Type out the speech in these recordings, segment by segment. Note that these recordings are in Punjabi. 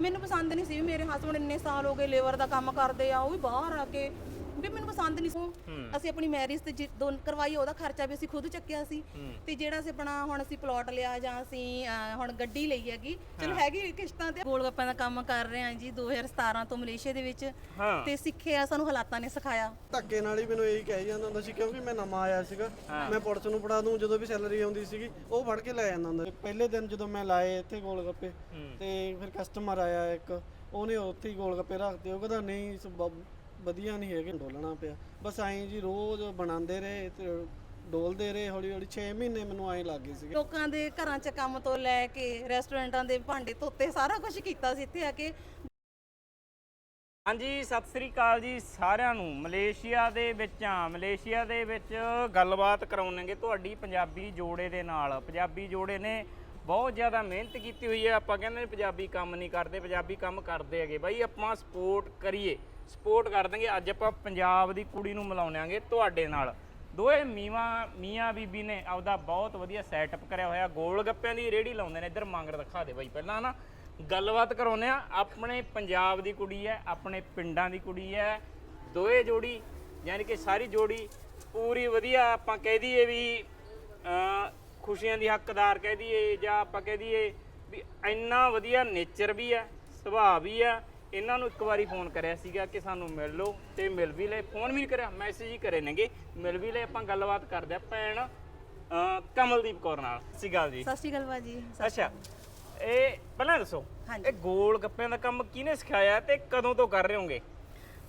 ਮੈਨੂੰ ਪਸੰਦ ਨਹੀਂ ਸੀ ਵੀ ਮੇਰੇ ਹਸਬੰਡ ਇੰਨੇ ਸਾਲ ਹੋ ਗਏ ਲੇਬਰ ਦਾ ਕੰਮ ਕਰਦੇ ਆ, ਉਹ ਵੀ ਬਾਹਰ ਆ ਕੇ ਵੀ ਮੈਨੂੰ ਪਸੰਦ ਨਹੀਂ ਸੀ। ਅਸੀਂ ਆਪਣੀ ਮੈਰਿਜ ਤੇ ਜਿ- ਦੋਨ ਕਰਵਾਈ ਉਹਦਾ ਖਰਚਾ ਵੀ ਅਸੀਂ ਖੁਦ ਚੱਕਿਆ ਸੀ। ਤੇ ਜਿਹੜਾ ਅਸੀਂ ਆਪਣਾ ਹੁਣ ਅਸੀਂ ਪਲਾਟ ਲਿਆ ਜਾਂ ਅਸੀਂ ਅਹ, ਹੁਣ ਗੱਡੀ ਲਈ ਹੈਗੀ ਚਲੋ ਹੈਗੀ ਕਿਸ਼ਤਾਂ ਤੇ। ਗੋਲ ਗੱਪਾਂ ਦਾ ਕੰਮ ਕਰ ਰਹੇ ਹਾਂ ਜੀ 2017 ਤੋਂ ਮਲੇਸ਼ੀਆ ਦੇ ਵਿੱਚ। ਹਾਂ। ਤੇ ਸਿੱਖਿਆ ਸਾਨੂੰ ਹਾਲਾਤਾਂ ਨੇ ਸਿਖਾਇਆ। ਧੱਕੇ ਨਾਲ ਹੀ ਮੈਨੂੰ ਇਹੀ ਕਹਿ ਜਾਂਦਾ ਹੁੰਦਾ ਸੀ ਕਿਉਂਕਿ ਮੈਂ ਨਵਾਂ ਆਇਆ ਸੀਗਾ। ਮੈਂ ਪੁਲਿਸ ਨੂੰ ਫੜਾ ਦੂੰ ਜਦੋਂ ਵੀ ਸੈਲਰੀ ਆਉਂਦੀ ਸੀਗੀ ਉਹ ਫੜ ਕੇ ਲੈ ਜਾਂਦਾ ਹੁੰਦਾ ਸੀ। ਪਹਿਲੇ ਦਿਨ ਜਦੋਂ ਮੈਂ ਲਾਏ ਇੱਥੇ ਗੋਲ ਗੱਪੇ ਤੇ ਫਿਰ ਕਸਟਮਰ ਆਇਆ ਇੱਕ ਉਹਨੇ ਉੱਥੇ ਹੀ ਗੋਲ ਗੱਪੇ ਰੱਖਤੇ ਉਹ ਕਹਿੰਦਾ ਨਹੀਂ ਬ- ਵਧੀਆ ਨਹੀਂ ਹੈਗੇ ਡੋਲਣਾ ਪਿਆ। ਬਸ ਐਂ ਜੀ ਰੋਜ਼ ਬਣਾਉਂਦੇ ਰਹੇ ਤੇ ਡੋਲਦੇ ਰਹੇ ਹੌਲੀ ਹੌਲੀ। 6 ਮਹੀਨੇ ਮੈਨੂੰ ਐਂ ਲੱਗ ਸੀਗੇ। ਲੋਕਾਂ ਦੇ ਘਰਾਂ 'ਚ ਕੰਮ ਤੋਂ ਲੈ ਕੇ ਰੈਸਟੋਰੈਂਟਾਂ ਦੇ ਭਾਂਡੇ ਧੋਤੇ ਸਾਰਾ ਕੁਝ ਕੀਤਾ ਸੀ ਇੱਥੇ ਆ ਕੇ। ਹਾਂਜੀ ਸਤਿ ਸ੍ਰੀ ਅਕਾਲ ਜੀ ਸਾਰਿਆਂ ਨੂੰ। ਮਲੇਸ਼ੀਆ ਦੇ ਵਿੱਚ ਆ ਮਲੇਸ਼ੀਆ ਦੇ ਵਿੱਚ ਗੱਲਬਾਤ ਕਰਾਉਣਗੇ ਤੁਹਾਡੀ ਪੰਜਾਬੀ ਜੋੜੇ ਦੇ ਨਾਲ। ਪੰਜਾਬੀ ਜੋੜੇ ਨੇ ਬਹੁਤ ਜ਼ਿਆਦਾ ਮਿਹਨਤ ਕੀਤੀ ਹੋਈ ਹੈ। ਆਪਾਂ ਕਹਿੰਦੇ ਨੇ ਪੰਜਾਬੀ ਕੰਮ ਨਹੀਂ ਕਰਦੇ ਪੰਜਾਬੀ ਕੰਮ ਕਰਦੇ ਹੈਗੇ। ਬਾਈ ਆਪਾਂ ਸਪੋਰਟ ਕਰੀਏ। ਸਪੋਰਟ ਕਰ ਦਾਂਗੇ ਅੱਜ ਆਪਾਂ ਪੰਜਾਬ ਦੀ ਕੁੜੀ ਨੂੰ ਮਿਲਾਉਣਾਂਗੇ ਤੁਹਾਡੇ ਨਾਲ। ਦੋਏ ਮੀਵਾ, ਮੀਆਂ ਬੀਬੀ ਨੇ ਆਪਦਾ ਬਹੁਤ ਵਧੀਆ ਸੈਟਅਪ ਕਰਿਆ ਹੋਇਆ। ਗੋਲ ਗੱਪਿਆਂ ਦੀ ਰੇੜੀ ਲਾਉਂਦੇ ਨੇ। ਇੱਧਰ ਮੰਗਰ ਦਿਖਾ ਦੇ ਬਾਈ ਪਹਿਲਾਂ ਨਾ। ਗੱਲਬਾਤ ਕਰਾਉਂਦੇ ਆ ਆਪਣੇ ਪੰਜਾਬ ਦੀ ਕੁੜੀ ਹੈ, ਆਪਣੇ ਪਿੰਡਾਂ ਦੀ ਕੁੜੀ ਹੈ। ਦੋਏ ਜੋੜੀ, ਯਾਨੀ ਕਿ ਸਾਰੀ ਜੋੜੀ ਪੂਰੀ ਵਧੀਆ ਆਪਾਂ ਕਹਿ ਦਈਏ ਵੀ ਖੁਸ਼ੀਆਂ ਦੀ ਹੱਕਦਾਰ ਕਹਿ ਦਈਏ ਜਾਂ ਆਪਾਂ ਕਹਿ ਦਈਏ ਵੀ ਇੰਨਾ ਵਧੀਆ ਨੇਚਰ ਵੀ ਹੈ, ਸੁਭਾਅ ਵੀ ਹੈ। ਇਹਨਾਂ ਨੂੰ ਇੱਕ ਵਾਰੀ ਫੋਨ ਕਰਿਆ ਸੀਗਾ ਕਿ ਸਾਨੂੰ ਮਿਲ ਲਓ ਤੇ ਮਿਲ ਵੀ ਲਏ। ਫੋਨ ਵੀ ਨਹੀਂ ਕਰਿਆ ਮੈਸੇਜ ਹੀ ਕਰੇ ਨੇਗੇ। ਮਿਲ ਵੀ ਲਏ ਆਪਾਂ ਗੱਲਬਾਤ ਕਰਦੇ ਆ ਭੈਣ ਅਹ, ਕਮਲਦੀਪ ਕੌਰ ਨਾਲ। ਅਕਾਲ ਜੀ। ਸਤਿ ਸ਼੍ਰੀ ਅਕਾਲ ਭਾਜੀ। ਅੱਛਾ ਇਹ ਪਹਿਲਾਂ ਦੱਸੋ ਹਾਂਜੀ। ਇਹ ਗੋਲ ਗੱਪਿਆਂ ਦਾ ਕੰਮ ਕਿਹਨੇ ਸਿਖਾਇਆ ਤੇ ਕਦੋਂ ਤੋਂ ਕਰ ਰਹੇ ਹੋਗੇ?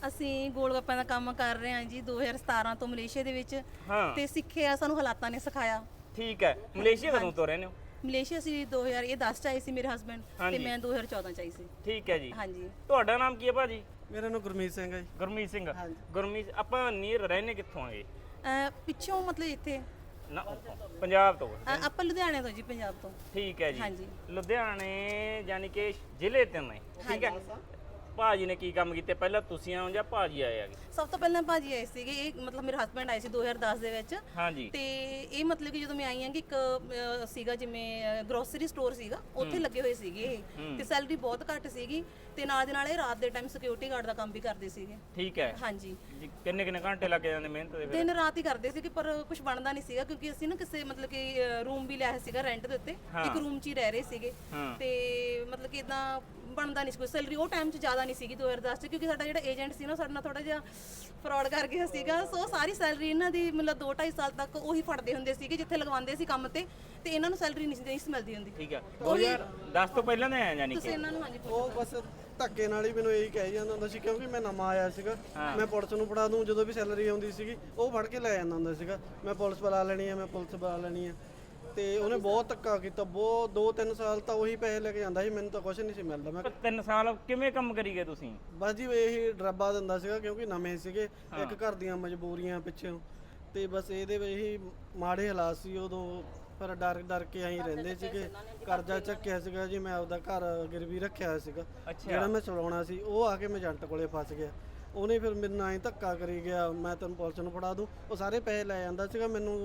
ਅਸੀਂ ਗੋਲ ਗੱਪਾਂ ਦਾ ਕੰਮ ਕਰ ਰਹੇ ਹਾਂ ਜੀ 2017 ਤੋਂ ਮਲੇਸ਼ੀਆ ਦੇ ਵਿੱਚ ਹਾਂ। ਤੇ ਸਿੱਖਿਆ ਸਾਨੂੰ ਹਾਲਾਤਾਂ ਨੇ ਸਿਖਾਇਆ। ਠੀਕ ਹੈ। ਮਲੇਸ਼ੀਆ ਕਦੋਂ ਤੋਂ ਰਹਿੰਦੇ ਹੋ? ਮਲੇਸ਼ੀਆ ਅਸੀਂ 2000 ਇਹ 10 ਚ ਆਏ ਸੀ ਮੇਰੇ ਹਸਬੰਡ ਤੇ ਹਾਂਜੀ। ਮੈਂ 2014 ਚ ਆਈ ਸੀ। ਠੀਕ ਹੈ ਜੀ। ਹਾਂਜੀ। ਤੁਹਾਡਾ ਨਾਮ ਕੀ ਹੈ ਭਾਜੀ? ਮੇਰਾ ਨਾਮ ਗੁਰਮੀਤ ਸਿੰਘ ਹੈ ਜੀ। ਗੁਰਮੀਤ ਸਿੰਘ। ਹਾਂਜੀ। ਗੁਰਮੀਤ ਆਪਾਂ ਨੀਰ ਰਹਿੰਦੇ ਕਿੱਥੋਂ ਆਏ ਅਹ ਪਿੱਛੋਂ ਮਤਲਬ ਇੱਥੇ। ਨਾ ਪੰਜਾਬ ਤੋਂ। ਆਪਾਂ ਲੁਧਿਆਣੇ ਤੋਂ ਜੀ ਪੰਜਾਬ ਤੋਂ। ਠੀਕ ਹੈ ਜੀ। ਹਾਂਜੀ। ਲੁਧਿਆਣੇ ਯਾਨੀ ਕਿ ਜ਼ਿਲ੍ਹੇ ਤੇ ਨੇ। ਠੀਕ ਹੈ। ਭਾਜੀ ਨੇ ਕੀ ਕੰਮ ਕੀਤੇ? ਪਹਿਲਾਂ ਤੁਸੀਂ ਆਓ ਜਾਂ ਭਾਜੀ ਆਏ ਆਗੇ ਸਭ ਤੋਂ ਪਹਿਲਾਂ ਭਾਜੀ ਆਏ ਸੀਗੇ। ਇਹ ਮਤਲਬ ਮੇਰੇ ਹਸਬੰਡ ਆਏ ਸੀ 2010 ਦੇ ਵਿੱਚ। ਹਾਂਜੀ। ਤੇ ਇਹ ਮਤਲਬ ਕਿ ਜਦੋਂ ਮੈਂ ਆਈ ਹਾਂ ਕਿ ਇੱਕ ਅਹ, ਸੀਗਾ ਜਿਵੇਂ ਗਰੋਸਰੀ ਸਟੋਰ ਸੀਗਾ ਉੱਥੇ ਲੱਗੇ ਹੋਏ ਸੀਗੇ ਇਹ। ਤੇ ਸੈਲਰੀ ਬਹੁਤ ਘੱਟ ਸੀਗੀ ਤੇ ਨਾਲ ਦੇ ਨਾਲ ਇਹ ਰਾਤ ਦੇ ਟਾਈਮ ਸਿਕਿਉਰਿਟੀ ਗਾਰਡ ਦਾ ਕੰਮ ਵੀ ਕਰਦੇ ਸੀਗੇ। ਠੀਕ ਹੈ। ਹਾਂਜੀ। ਜੀ, ਕਿੰਨੇ ਕਿੰਨੇ ਘੰਟੇ ਲੱਗ ਜਾਂਦੇ ਮਿਹਨਤ ਦੇ ਫਿਰ ਦਿਨ ਰਾਤ ਹੀ ਕਰਦੇ ਸੀ ਕਿ ਪਰ ਕੁਝ ਬਣਦਾ ਨਹੀਂ ਸੀਗਾ ਕਿਉਂਕਿ ਅਸੀਂ ਨਾ ਕਿਸੇ ਮਤਲਬ ਕਿ ਰੂਮ ਵੀ ਲਿਆ ਸੀਗਾ ਰੈਂਟ ਦੇ ਉੱਤੇ। ਇੱਕ ਰੂਮ 'ਚ ਹੀ ਰਹਿ ਰਹੇ ਸੀਗੇ। ਹਾਂ। ਤੇ ਮਤਲਬ ਕਿ ਇਦਾਂ ਬਣਦਾ ਨਹੀਂ ਸੀ ਕੋਈ ਸੈਲਰੀ ਉਹ ਟਾਈਮ 'ਚ ਜ਼ਿਆਦਾ ਨਹੀਂ ਸੀਗੀ 2010 'ਚ ਕਿਉਂਕਿ ਸਾਡਾ ਜਿਹੜਾ ਏਜੰਟ ਸੀ ਨਾ ਸਾਡੇ ਨਾਲ ਥੋੜਾ ਜਿਹਾ ਫਰਾਡ ਕਰ ਗਿਆ ਸੀਗਾ। ਸੋ ਸਾਰੀ ਸੈਲਰੀ ਇਹਨਾਂ ਦੀ ਮਤਲਬ 2 2.5 ਸਾਲ ਤੱਕ ਉਹੀ ਫੜਦੇ ਹੁੰਦੇ ਸੀਗੇ ਜਿੱਥੇ ਲਗਵਾਉਂਦੇ ਸੀ ਕੰਮ ਤੇ ਤੇ ਇਹਨਾਂ ਨੂੰ ਸੈਲਰੀ ਨਹੀਂ ਸੀ ਨਹੀਂ ਸੀ ਮਿਲਦੀ ਹੁੰਦੀ। ਠੀਕ ਹੈ 2010 ਤੋਂ ਪਹਿਲਾਂ ਦੇ ਆਏ ਯਾਨੀ ਤੁਸੀਂ ਕਿ? ਇਹਨਾਂ ਨੂੰ ਹਾਂਜੀ ਉਹ ਬਸ ਧੱਕੇ ਨਾਲ ਹੀ ਮੈਨੂੰ ਇਹੀ ਕਹਿ ਜਾਂਦਾ ਹੁੰਦਾ ਸੀ ਕਿਉਂਕਿ ਮੈਂ ਨਵਾਂ ਆਇਆ ਸੀਗਾ ਮੈਂ ਪੁਲਿਸ ਨੂੰ ਫੜਾ ਦੂੰ ਜਦੋਂ ਵੀ ਸੈਲਰੀ ਆਉਂਦੀ ਸੀਗੀ ਉਹ ਫੜ ਕੇ ਲੈ ਜਾਂਦਾ ਹੁੰਦਾ ਸੀਗਾ। ਮੈਂ ਪੁਲਿਸ ਬੁਲਾ ਲੈਣੀ ਆ ਮੈਂ ਪੁਲਿਸ ਬੁਲਾ ਲੈਣੀ ਆ। ਤੇ ਉਹਨੇ ਬਹੁਤ ਧੱਕਾ ਕੀਤਾ ਬਹੁਤ 2-3 ਸਾਲ ਤਾਂ ਉਹੀ ਪੈਸੇ ਲੈ ਕੇ ਜਾਂਦਾ ਸੀ ਮੈਨੂੰ ਤਾਂ ਕੁਝ ਨਹੀਂ ਸੀ ਮਿਲਦਾ। ਮੈਂ ਤਿੰਨ ਸਾਲ ਕਿਵੇਂ ਕੰਮ ਕਰੀ ਗਏ ਤੁਸੀਂ? ਬਸ ਜੀ ਇਹੀ ਡਰਾਬਾ ਦਿੰਦਾ ਸੀਗਾ ਕਿਉਂਕਿ ਨਵੇਂ ਸੀਗੇ ਇੱਕ ਘਰ ਦੀਆਂ ਮਜਬੂਰੀਆਂ ਪਿੱਛੋਂ। ਤੇ ਬਸ ਇਹਦੇ ਵਿੱਚ ਹੀ ਮਾੜੇ ਹਾਲਾਤ ਸੀ ਉਦੋਂ ਪਰ ਡਰ ਡਰ ਕੇ ਆਈ ਰਹਿੰਦੇ ਸੀਗੇ। ਕਰਜ਼ਾ ਚੱਕਿਆ ਸੀਗਾ ਜੀ ਮੈਂ ਆਪਦਾ ਘਰ ਗਿਰਵੀ ਰੱਖਿਆ ਹੋਇਆ ਸੀਗਾ ਜਿਹੜਾ ਮੈਂ ਚਲਾਉਣਾ ਸੀ ਉਹ ਆ ਕੇ ਮੈਂ ਏਜੰਟ ਕੋਲੇ ਫਸ ਗਿਆ। ਉਹਨੇ ਫਿਰ ਮੇਰੇ ਨਾਲ ਹੀ ਧੱਕਾ ਕਰੀ ਗਿਆ ਮੈਂ ਤੈਨੂੰ ਪੁਲਿਸ ਨੂੰ ਫੜਾ ਦੂੰ। ਉਹ ਸਾਰੇ ਪੈਸੇ ਲੈ ਜਾਂਦਾ ਸੀਗਾ ਮੈਨੂੰ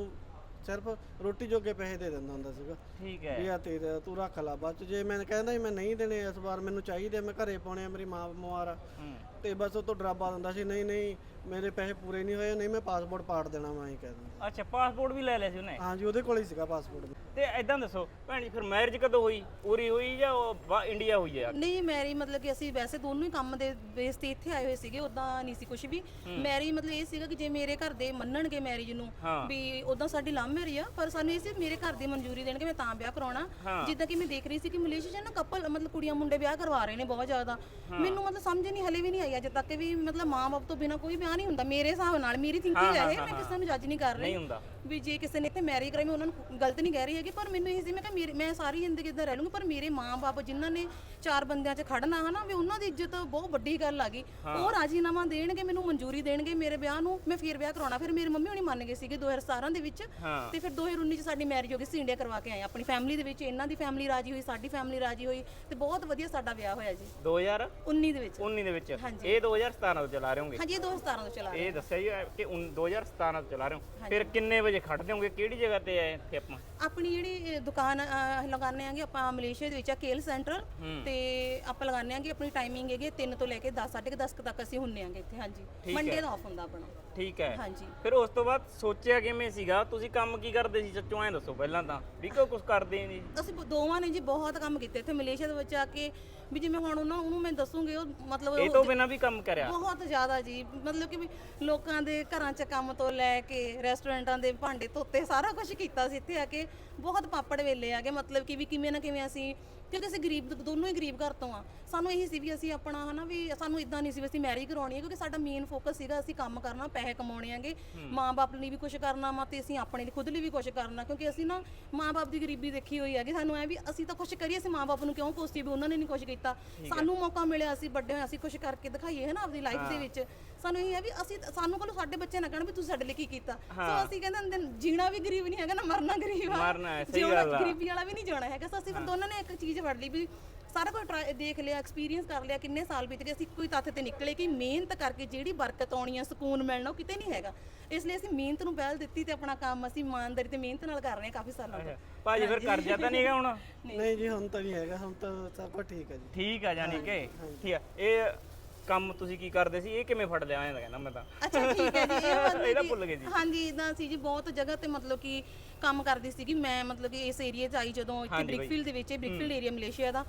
ਸਿਰਫ ਰੋਟੀ ਜੋਗੇ ਪੈਸੇ ਦੇ ਦਿੰਦਾ ਹੁੰਦਾ ਸੀਗਾ। ਠੀਕ ਹੈ। ਵੀ ਆ ਤੇਰੇ ਤੂੰ ਰੱਖ ਲਾ ਬਾਅਦ ਚ ਜੇ ਮੈਂ ਕਹਿੰਦਾ ਸੀ ਮੈਂ ਨਹੀਂ ਦੇਣੇ ਇਸ ਵਾਰ ਮੈਨੂੰ ਚਾਹੀਦੇ ਮੈਂ ਘਰੇ ਪਾਉਣੇ ਆ ਮੇਰੀ ਮਾਂ ਬਿਮਾਰ ਆ। ਹੂੰ। ਤੇ ਬਸ ਉਹ ਤੋਂ ਡਰਾਬਾ ਦਿੰਦਾ ਸੀ ਨਹੀਂ ਨਹੀਂ ਮੇਰੇ ਪੈਸੇ ਪੂਰੇ ਨਹੀਂ ਹੋਏ ਨਹੀਂ ਮੈਂ ਪਾਸਪੋਰਟ ਪਾੜ ਦੇਣਾ ਮੈਂ ਹੀ ਕਹਿ ਦਿੰਦਾ। ਅੱਛਾ ਪਾਸਪੋਰਟ ਵੀ ਲੈ ਲਿਆ ਸੀ ਉਹਨੇ? ਹਾਂਜੀ ਉਹਦੇ ਕੋਲ ਹੀ ਸੀਗਾ ਪਾਸਪੋਰਟ ਤੇ ਐਦਾਂ ਦੱਸੋ ਭੈਣ ਫਿਰ ਮੈਰਿਜ ਕਦੋਂ ਹੋਈ? ਪੂਰੀ ਹੋਈ ਜਾਂ ਉਹ ਬਾ- ਇੰਡੀਆ ਹੋਈ ਹੈ ਨਹੀਂ ਮੈਰੀ ਮਤਲਬ ਕਿ ਅਸੀਂ ਵੈਸੇ ਦੋਨੋਂ ਹੀ ਕੰਮ ਦੇ ਬੇਸ ਤੇ ਇੱਥੇ ਆਏ ਹੋਏ ਸੀਗੇ ਉਦਾਂ ਨਹੀਂ ਸੀ ਕੁਝ ਵੀ। ਮੈਰੀ ਮਤਲਬ ਇਹ ਸੀਗਾ ਕਿ ਜੇ ਮੇਰੇ ਘਰ ਦੇ ਮੰਨਣਗੇ ਮੈਰਿਜ ਨੂੰ ਹਾਂ। ਵੀ ਉਦਾਂ ਸਾਡੀ ਲਵ ਮੈਰੀ ਆ ਪਰ ਸਾਨੂੰ ਇਹ ਸੀ ਮੇਰੇ ਘਰ ਦੀ ਮਨਜ਼ੂਰੀ ਦੇਣਗੇ ਮੈਂ ਤਾਂ ਵਿਆਹ ਕਰਾਉਣਾ। ਹਾਂ। ਜਿੱਦਾਂ ਕਿ ਮੈਂ ਦੇਖ ਰਹੀ ਸੀ ਕਿ ਮਲੇਸ਼ੀਆ 'ਚ ਨਾ ਕਪਲ ਮਤਲਬ ਕੁੜੀਆਂ ਮੁੰਡੇ ਵਿਆਹ ਕਰਵਾ ਰਹੇ ਨੇ ਬਹੁਤ ਜ਼ਿਆਦਾ। ਮੈਨੂੰ ਮਤਲਬ ਸਮਝ ਨਹੀਂ ਹਲੇ ਵੀ ਨਹੀਂ ਆਈ ਅਜੇ ਤੱਕ ਵੀ ਮਤਲਬ ਮਾਂ-ਬਾਪ ਤੋਂ ਬਿਨਾ ਕੋਈ ਵਿਆਹ ਨਹੀਂ ਹੁੰਦਾ। ਮੇਰੇ ਹਿਸਾਬ ਨਾਲ ਮੇਰੀ ਥਿੰਕਿੰਗ ਹੈ ਇਹ ਮੈਂ ਕਿਸੇ ਨੂੰ ਜੱਜ ਨਹੀਂ ਕਰ ਰਹੀ ਨਹੀਂ ਹੁੰਦਾ। ਵੀ ਜੇ ਕਿਸੇ ਨੇ ਇੱਥੇ ਮੈਰੀ ਕਰਾਈ ਮੈਂ ਉਹਨਾਂ ਨੂੰ ਗਲਤ ਨਹੀਂ ਕਹਿ ਰਹੀ ਹੈਗੀ ਪਰ ਮੈਨੂੰ ਇਹ ਸੀ ਮੈਂ ਕਿ ਮੇਰੇ ਮੈਂ ਸਾਰੀ ਜ਼ਿੰਦਗੀ ਇਦਾਂ ਰਹਿ ਲੂੰਗੀ ਪਰ ਮੇਰੇ ਮਾਂ-ਬਾਪ ਜਿਨ੍ਹਾਂ ਨੇ ਚਾਰ ਬੰਦਿਆਂ 'ਚ ਖੜਨਾ ਹਨਾ ਵੀ ਉਹਨਾਂ ਦੀ ਇੱਜ਼ਤ ਬਹੁਤ ਵੱਡੀ ਗੱਲ ਆ ਗਈ। ਉਹ ਰਾਜੀਨਾਮਾ ਦੇਣਗੇ ਮੈਨੂੰ ਮਨਜ਼ੂਰੀ ਦੇਣਗੇ ਮੇਰੇ ਵਿਆਹ ਨੂੰ ਮੈਂ ਫਿਰ ਵਿਆਹ ਕਰਾਉਣਾ। ਫਿਰ ਮੇਰੀ ਮੰਮੀ ਹੁਣੀ ਮੰਨ ਗਏ ਸੀਗੇ 2017 ਦੇ ਵਿੱਚ। ਤੇ ਫਿਰ 2019 ਚ ਸਾਡੀ ਮੈਰਿਜ ਹੋ ਗਈ ਸੀ ਇੰਡੀਆ ਕਰਵਾ ਕੇ ਆਏ ਆਪਣੀ ਫੈਮਿਲੀ ਦੇ ਵਿੱਚ। ਇਹਨਾਂ ਦੀ ਫੈਮਿਲੀ ਰਾਜੀ ਹੋਈ ਸਾਡੀ ਫੈਮਿਲੀ ਰਾਜੀ ਹੋਈ ਤੇ ਬਹੁਤ ਵਧੀਆ ਸਾਡਾ ਵਿਆਹ ਹੋਇਆ ਜੀ। 2019 19 ਦੇ ਵਿੱਚ। ਦੇ ਵਿੱਚ। ਇਹ 2017 ਤੋਂ ਚਲਾ ਰਹੇ ਹੋਗੇ? ਹਾਂਜੀ ਇਹ 2017 ਤੋਂ ਚਲਾ ਇਹ ਦੱਸਿਆ ਜੀ ਕਿ ਉਨ- 2017 ਤੋਂ ਚਲਾ ਰਹੇ ਹੋ। ਫਿਰ ਕਿੰਨੇ ਵਜੇ ਖੜਦੇ ਹੋਗੇ? ਕਿਹੜੀ ਜਗ੍ਹਾ ਤੇ ਆਏ ਇੱਥੇ ਆਪਾਂ? ਆਪਣੀ ਜਿਹੜੀ ਇਹ ਦੁਕਾਨ ਅਹ, ਲਗਾਉਂਦੇ ਆਂਗੇ ਆਪਾਂ ਮਲੇਸ਼ੀਆ ਦੇ ਵਿੱਚ ਆ ਕੇਲ ਸੈਂਟਰ। ਤੇ ਆਪਾਂ ਲਗਾਉਂਦੇ ਆਂਗੇ ਆਪਣੀ ਟਾਈਮਿੰਗ ਹੈਗੀ 3 ਤੋਂ ਲੈ ਕੇ 10 10:30 ਤੱਕ ਅਸੀਂ ਹੁੰਨੇ ਆਂਗੇ ਇੱਥੇ ਹਾਂਜੀ। ਮੰਡੇ ਦਾ ਆਫ ਹੁੰਦਾ ਆਪਣਾ। ਠੀਕ ਹੈ। ਹਾਂਜੀ। ਫਿਰ ਉਸ ਤੋਂ ਬਾਅਦ ਸੋਚਿਆ ਕਿਵੇਂ ਸੀਗਾ? ਤੁਸੀਂ ਕੰਮ ਕੀ ਕਰਦੇ ਸੀ? ਸੱਚੋ ਐਂ ਦੱਸੋ ਪਹਿਲਾਂ ਤਾਂ। ਵੀ ਕਿਉਂ ਕੁਝ ਕਰਦੇ ਨਹੀਂ। ਅਸੀਂ ਬ- ਦੋਵਾਂ ਨੇ ਜੀ ਬਹੁਤ ਕੰਮ ਕੀਤੇ ਇੱਥੇ ਮਲੇਸ਼ੀਆ ਦੇ ਵਿੱਚ ਆ ਕੇ। ਵੀ ਜਿਵੇਂ ਹੁਣ ਉਹਨਾਂ ਉਹਨੂੰ ਮੈਂ ਦੱਸੂਗੀ ਉਹ ਮਤਲਬ ਇਹ ਤੋਂ ਬਿਨਾਂ ਵੀ ਕੰਮ ਕਰਿਆ। ਬਹੁਤ ਜ਼ਿਆਦਾ ਜੀ। ਮਤਲਬ ਕਿ ਵੀ ਲੋਕਾਂ ਦੇ ਘਰਾਂ 'ਚ ਕੰਮ ਤੋਂ ਲੈ ਕੇ ਰੈਸਟੋਰੈਂਟਾਂ ਦੇ ਭਾਂਡੇ ਧੋਤੇ ਸਾਰਾ ਕੁਝ ਕੀਤਾ ਸੀ ਇੱਥੇ ਆ ਕੇ। ਬਹੁਤ ਪਾਪੜ ਵੇਲੇ ਆਗੇ ਮਤਲਬ ਕਿ ਵੀ ਕਿਵੇਂ ਨਾ ਕਿਵੇਂ ਅਸੀਂ ਕਿਉਂਕਿ ਅਸੀਂ ਗਰੀਬ ਦੋਨੋਂ ਹੀ ਗਰੀਬ ਘਰ ਤੋਂ ਆ। ਸਾਨੂੰ ਇਹੀ ਸੀ ਵੀ ਅਸੀਂ ਆਪਣਾ ਹਨਾ ਵੀ ਸਾਨੂੰ ਇਦਾਂ ਨਹੀਂ ਸੀ ਵੀ ਅਸੀਂ ਮੈਰਿਜ ਕਰਾਉਣੀ ਹੈ ਕਿਉਂਕਿ ਸਾਡਾ ਮੇਨ ਫੋਕਸ ਸੀਗਾ ਅਸੀਂ ਕੰਮ ਕਰਨਾ ਪੈਸੇ ਕਮਾਉਣੇ ਆਗੇ ਮਾਂ-ਬਾਪ ਲਈ ਵੀ ਕੁਝ ਕਰਨਾ ਵਾ ਤੇ ਅਸੀਂ ਆਪਣੇ ਲਈ ਖੁਦ ਲਈ ਵੀ ਕੁਝ ਕਰਨਾ ਕਿਉਂਕਿ ਅਸੀਂ ਨਾ ਮਾਂ-ਬਾਪ ਦੀ ਗਰੀਬੀ ਦੇਖੀ ਹੋਈ ਹੈਗੀ। ਸਾਨੂੰ ਐ ਵੀ ਅਸੀਂ ਤਾਂ ਕੁਝ ਕਰੀਏ ਅਸੀਂ ਮਾਂ-ਬਾਪ ਨੂੰ ਕਿਉਂ ਕੋਸੀ ਵੀ ਉਹਨਾਂ ਨੇ ਨਹੀਂ ਕੁਝ ਕੀਤਾ? ਸਾਨੂੰ ਮੌਕਾ ਮਿਲਿਆ ਅਸੀਂ ਵੱਡੇ ਹੋਏ ਅਸੀਂ ਕੁਝ ਕਰਕੇ ਦਿਖਾਈਏ ਹੈ ਨਾ ਆਪਣੀ ਲਾਈਫ ਦੇ ਵਿੱਚ। ਸਾਨੂੰ ਇਹ ਹੈ ਵੀ ਅਸੀਂ ਸਾਨੂੰ ਕੋਲ ਸਾਡੇ ਬੱਚੇ ਨਾ ਕਹਿਣ ਵੀ ਤੁਸੀਂ ਸਾਡੇ ਲਈ ਕੀ ਕੀਤਾ। ਸੋ ਅਸੀਂ ਕਹਿੰਦੇ ਜੀਣਾ ਵੀ ਗਰੀਬ ਨਹੀਂ ਹੈਗਾ ਨਾ ਮਰਨਾ ਗਰੀਬ ਆ। ਮਰਨਾ ਹੈ, ਸਹੀ ਜਿਉਣਾ ਗੱਲ ਆ। ਗਰੀਬੀ ਵਾਲਾ ਵੀ ਨਹੀਂ ਜਾਣਾ ਹੈਗਾ ਸੋ ਅਸੀਂ ਫਿਰ ਦੋਨਾਂ ਨੇ ਇੱਕ ਚੀਜ਼ ਫੜ ਲਈ ਵੀ ਸਾਰਾ ਕੁਝ try- ਦੇਖ ਲਿਆ ਐਕਸਪੀਰੀਅੰਸ ਕਰ ਲਿਆ ਕਿੰਨੇ ਸਾਲ ਬੀਤ ਗਏ ਅਸੀਂ ਹੀ ਤੱਥ ਤੇ ਨਿਕਲੇ ਕਿ ਮਿਹਨਤ ਕਰਕੇ ਜਿਹੜੀ ਬਰਕਤ ਆਉਣੀ ਆ ਸਕੂਨ ਮਿਲਣਾ ਉਹ ਕਿਤੇ ਨਹੀਂ ਹੈਗਾ। ਇਸ ਲਈ ਅਸੀਂ ਮਿਹਨਤ ਨੂੰ ਪਹਿਲ ਦਿੱਤੀ ਤੇ ਆਪਣਾ ਕੰਮ ਅਸੀਂ ਇਮਾਨਦਾਰੀ ਤੇ ਮਿਹਨਤ ਨਾਲ ਕਰ ਰਹੇ ਹਾਂ ਕਾਫੀ ਸਾਲਾਂ ਤੋਂ। ਭਾਜੀ ਫਿਰ ਕਰਜ਼ਾ ਤਾਂ ਨਹੀਂ ਹੈਗਾ ਹੁਣ? ਨਹੀਂ। ਜੀ ਹੁਣ ਤਾਂ ਨਹੀਂ ਹੈਗਾ ਹੁਣ ਤਾਂ ਸਭ ਕੁਝ ਠੀਕ ਹੈ ਜੀ। ਠੀਕ ਆ ਯਾਨੀ ਕਿ? ਠੀਕ ਆ। ਇਹ ਕੰਮ ਤੁਸੀਂ ਕੀ ਕਰਦੇ ਸੀ? ਇਹ ਕਿਵੇਂ ਫੜ ਲਿਆ ਐਂ ਤਾਂ ਕਹਿੰਦਾ ਮੈਂ ਤਾਂ। ਅੱਛਾ ਠੀਕ ਹੈ ਜੀ ਇਹ ਮਤਲਬ ਇਹਦਾ ਕਿ- ਭੁੱਲ ਗਏ ਜੀ। ਹਾਂਜੀ ਇਦਾਂ ਸੀ ਜੀ ਬਹੁਤ ਜਗ੍ਹਾ ਤੇ ਮਤਲਬ ਕਿ ਕੰਮ ਕਰਦੀ ਸੀਗੀ ਮੈਂ ਮਤਲਬ ਕਿ ਇਸ ਏਰੀਆ 'ਚ ਆਈ ਜਦੋਂ ਇੱਥੇ ਬ੍ਰਿਕਫੀਲਡ ਦੇ ਵਿੱਚ ਬ੍ਰਿਕਫੀਲਡ ਏਰੀਆ ਮਲੇਸ਼ੀਆ ਦਾ।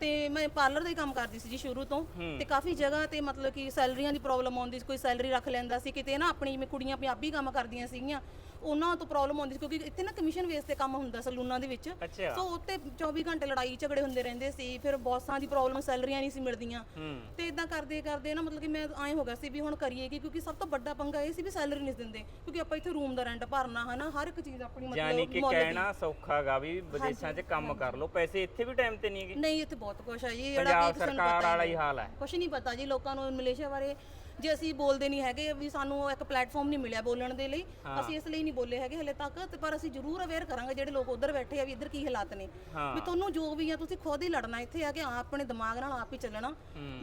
ਤੇ ਮੈਂ ਪਾਰਲਰ ਦਾ ਹੀ ਕੰਮ ਕਰਦੀ ਸੀ ਜੀ ਸ਼ੁਰੂ ਤੋਂ। ਤੇ ਕਾਫੀ ਜਗ੍ਹਾ ਤੇ ਮਤਲਬ ਕਿ ਸੈਲਰੀਆਂ ਦੀ ਪ੍ਰੋਬਲਮ ਆਉਂਦੀ ਸੀ ਕੋਈ ਸੈਲਰੀ ਰੱਖ ਲੈਂਦਾ ਸੀ ਕਿਤੇ ਨਾ ਆਪਣੀ ਜਿਵੇਂ ਕੁੜੀਆਂ ਪੰਜਾਬੀ ਕੰਮ ਕਰਦੀਆਂ ਸੀਗੀਆਂ ਉਹਨਾਂ ਤੋਂ ਪ੍ਰੋਬਲਮ ਆਉਂਦੀ ਸੀ ਕਿਉਂਕਿ ਇੱਥੇ ਨਾ ਕਮਿਸ਼ਨ ਬੇਸ ਤੇ ਕੰਮ ਹੁੰਦਾ ਸਲੂਨਾਂ ਦੇ ਵਿੱਚ। ਅੱਛਾ। ਸੋ ਉੱਤੇ 24 ਘੰਟੇ ਲੜਾਈ ਝਗੜੇ ਹੁੰਦੇ ਰਹਿੰਦੇ ਸੀ ਫਿਰ ਬੌਸਾਂ ਦੀ ਪ੍ਰੋਬਲਮ ਸੈਲਰੀਆਂ ਨਹੀਂ ਸੀ ਮਿਲਦੀਆਂ। ਤੇ ਇਦਾਂ ਕਰਦੇ ਕਰਦੇ ਨਾ ਮਤਲਬ ਕਿ ਮੈਂ ਐਂ ਹੋ ਗਿਆ ਸੀ ਵੀ ਹੁਣ ਕਰੀਏ ਕੀ ਕਿਉਂਕਿ ਸਭ ਤੋਂ ਵੱਡਾ ਪੰਗਾ ਇਹ ਸੀ ਵੀ ਸੈਲਰੀ ਨਹੀਂ ਦਿੰਦੇ ਕਿਉਂਕਿ ਆਪਾਂ ਇੱਥੇ ਰੂਮ ਦਾ ਰੈਂਟ ਭਰਨਾ ਹਨਾ ਹਰ ਇੱਕ ਚੀਜ਼ ਆਪਣੀ ਯਾਨੀ ਮਤਲਬ ਕਿ ਮੁੱਲ ਦੀ ਕਹਿਣਾ ਸੌਖਾਗਾ ਵੀ ਵਿਦੇਸ਼ਾਂ 'ਚ ਕੰਮ ਕਰ ਲਓ ਪੈਸੇ ਇੱਥੇ ਵੀ ਟਾਈਮ ਤੇ ਨਹੀਂ ਹੈਗੇ। ਨਹੀਂ ਇੱਥੇ ਬਹੁਤ ਕੁਛ ਹੈ ਜੀ ਜਿਹੜਾ ਪੰਜਾਬ ਕਿ ਸਰਕਾਰ ਪਤਾ ਵਾਲਾ ਹੀ ਹਾਲ ਹੈ। ਕੁਛ ਨਹੀਂ ਪਤਾ ਜੀ ਲੋਕਾਂ ਨੂੰ ਮਲੇਸ਼ੀਆ ਬਾਰੇ। ਜੇ ਅਸੀਂ ਬੋਲਦੇ ਨਹੀਂ ਹੈਗੇ ਵੀ ਸਾਨੂੰ ਇੱਕ ਪਲੇਟਫਾਰਮ ਨਹੀਂ ਮਿਲਿਆ ਬੋਲਣ ਦੇ ਲਈ ਅਸੀਂ ਇਸ ਲਈ ਨਹੀਂ ਬੋਲੇ ਹੈਗੇ ਹਲੇ ਤੱਕ ਤੇ ਪਰ ਅਸੀਂ ਜ਼ਰੂਰ ਅਵੇਅਰ ਕਰਾਂਗੇ ਜਿਹੜੇ ਲੋਕ ਉਧਰ ਬੈਠੇ ਆ ਵੀ ਇੱਧਰ ਕੀ ਹਾਲਾਤ ਨੇ। ਹਾਂ। ਵੀ ਤੁਹਾਨੂੰ ਜੋ ਵੀ ਆ ਤੁਸੀਂ ਖੁਦ ਹੀ ਲੜਨਾ ਇੱਥੇ ਆ ਕੇ ਆਪ ਆਪਣੇ ਦਿਮਾਗ ਨਾਲ ਆਪ ਹੀ ਚੱਲਣਾ।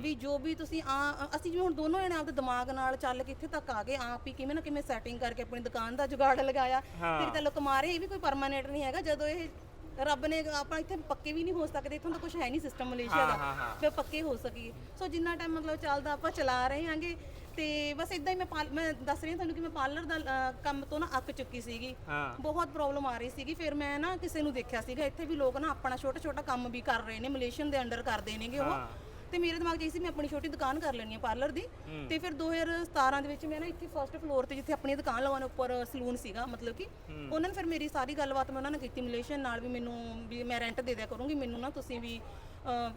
ਵੀ ਜੋ ਵੀ ਤੁਸੀਂ ਆ ਅਸੀਂ ਜਿਵੇਂ ਹੁਣ ਦੋਨੋਂ ਜਣੇ ਆਪਦੇ ਦਿਮਾਗ ਨਾਲ ਚੱਲ ਕੇ ਇੱਥੇ ਤੱਕ ਆ ਗਏ ਆਪ ਹੀ ਕਿਵੇਂ ਨਾ ਕਿਵੇਂ ਸੈਟਿੰਗ ਕਰਕੇ ਆਪਣੀ ਦੁਕਾਨ ਦਾ ਜੁਗਾੜ ਲਗਾਇਆ। ਫਿਰ ਤਾਂ ਲੋਕ ਮਾਰੇ ਇਹ ਵੀ ਕੋਈ ਪਰਮਾਨੈਂਟ ਨਹੀਂ ਹੈਗਾ ਜਦੋਂ ਇਹ ਰੱਬ ਨੇ ਆਪਾਂ ਇੱਥੇ ਪੱਕੇ ਵੀ ਨਹੀਂ ਹੋ ਸਕਦੇ ਇੱਥੋਂ ਤਾਂ ਕੁਝ ਹੈ ਨਹੀਂ ਸਿਸਟਮ ਮਲੇਸ਼ੀਆ ਹਾਂ, ਦਾ। ਹਾਂ। ਫਿਰ ਪੱਕੇ ਹੋ ਸਕੀਏ ਸੋ ਜਿੰਨਾ ਟਾਈਮ ਮਤਲਬ ਚੱਲਦਾ ਆਪਾਂ ਚਲਾ ਰਹੇ ਹਾਂਗੇ। ਤੇ ਬਸ ਇਦਾਂ ਹੀ ਮੈਂ ਪਾਲ- ਮੈਂ ਦੱਸ ਰਹੀ ਹਾਂ ਤੁਹਾਨੂੰ ਕਿ ਮੈਂ ਪਾਰਲਰ ਦਾ ਅ, ਕੰਮ ਤੋਂ ਨਾ ਅੱਕ ਚੁੱਕੀ ਸੀਗੀ। ਹਾਂ। ਬਹੁਤ ਪ੍ਰੋਬਲਮ ਆ ਰਹੀ ਸੀਗੀ। ਫਿਰ ਮੈਂ ਨਾ ਕਿਸੇ ਨੂੰ ਦੇਖਿਆ ਸੀਗਾ। ਇੱਥੇ ਵੀ ਲੋਕ ਨਾ ਆਪਣਾ ਛੋਟਾ ਛੋਟਾ ਕੰਮ ਵੀ ਕਰ ਰਹੇ ਨੇ ਮਲੇਸ਼ੀਅਨ ਦੇ ਅੰਡਰ ਕਰਦੇ ਨੇਗੇ ਉਹ। ਹਾਂ। ਤੇ ਮੇਰੇ ਦਿਮਾਗ 'ਚ ਇਹ ਸੀ ਮੈਂ ਆਪਣੀ ਛੋਟੀ ਦੁਕਾਨ ਕਰ ਲੈਣੀ ਆ ਪਾਰਲਰ ਦੀ ਤੇ ਫਿਰ 2017 ਦੇ ਵਿੱਚ ਮੈਂ ਨਾ ਇੱਥੇ ਫਰਸਟ ਫਲੋਰ ਤੇ ਜਿੱਥੇ ਆਪਣੀ ਦੁਕਾਨ ਲਵਾਉਣ ਉੱਪਰ ਸਲੂਨ ਸੀਗਾ ਮਤਲਬ ਕਿ ਉਹਨਾਂ ਨੇ ਫਿਰ ਮੇਰੀ ਸਾਰੀ ਗੱਲਬਾਤ ਮੈਂ ਉਹਨਾਂ ਨਾਲ ਕੀਤੀ ਮਲੇਸ਼ੀਅਨ ਨਾਲ ਵੀ ਮੈਨੂੰ ਵੀ ਮੈਂ ਰੈਂਟ ਦੇ ਦਿਆ ਕਰੂੰਗੀ ਮੈਨੂੰ ਨਾ ਤੁਸੀਂ ਵੀ